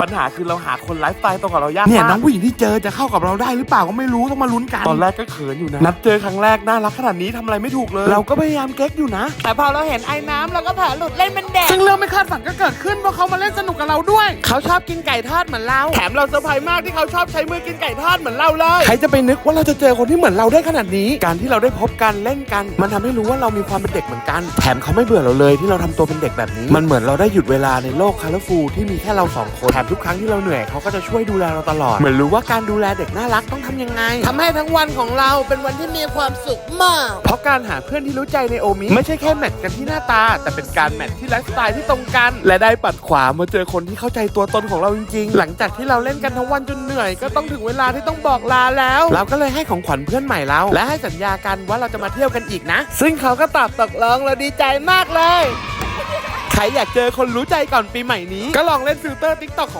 ปัญหาคือเราหาคนไลฟ์สไตล์ตรงกับเรายากเนี่ยมากน้องผู้หญิงที่เจอจะเข้ากับเราได้หรือเปล่าก็ไม่รู้ต้องมาลุ้นกันตอนแรกก็เขินอยู่นะ นัดเจอครั้งแรกน่ารักขนาดนี้ทำอะไรไม่ถูกเลย เราก็พยายามเก๊กอยู่นะ แต่พอเราเห็นไอ้น้ำเราก็เผลอหลุดเล่นเป็นเด็กซึ่งเรื่องไม่คาดฝันก็เกิดขึ้นเพราะเขามาเล่นสนุกกับเราด้วย เขาชอบกินไก่ทอดเหมือนเรา แถมเราเซอร์ไพรส์มากที่เขาชอบใช้มือกินไก่ทอดเหมือนเราเลย ใครจะไปนึกว่าเราจะเจอคนที่เหมือนเราได้ขนาดนี้ การที่เราได้พบกันเล่นกัน มันทำให้รู้ว่าเรามีความเป็นเด็กเหมือนกัน แถมเขาไม่เบื่อเราเลยที่เราทำตัวเป็นเด็กแบบนี้ มันเหมือนเราได้หยุดเวลาในโลกคาร์ฟูที่มีแค่เราสองคนแถมทุกครั้งที่เราเหนื่อยเขาก็จะช่วยดูแลเราตลอด เหมือนรู้ว่าการดูแลเด็กน่ารักต้องทำยังไงทำให้ทั้งวันของเราเป็นวันที่มีความสุขมาก เพราะการหาเพื่อนที่รู้ใจในโอมิไม่ใช่แค่แมทกันที่หน้าตา แต่เป็นการแมทที่ไลฟ์สไตล์ที่ตรงกัน และได้ปัดขวามาเจอคนที่เข้าใจตัวตนของเราจริงๆ หลังจากที่เราเล่นกันทั้งวันจนเหนื่อย ก็ต้องถึงเวลาที่ต้องบอกลาแล้ว เราก็เลยให้ของขวัญเพื่อนใหม่เราและให้สัญญากันว่าเราจะมาเที่ยวกันอีกนะ ซึ่งเขาก็ตอบตกลงเราดีใจมากเลย ใครอยากเจอคนรู้ใจก่อนปีใหม่นี้ ก็ลองเล่นฟิลเตอร์ทิกตอกของ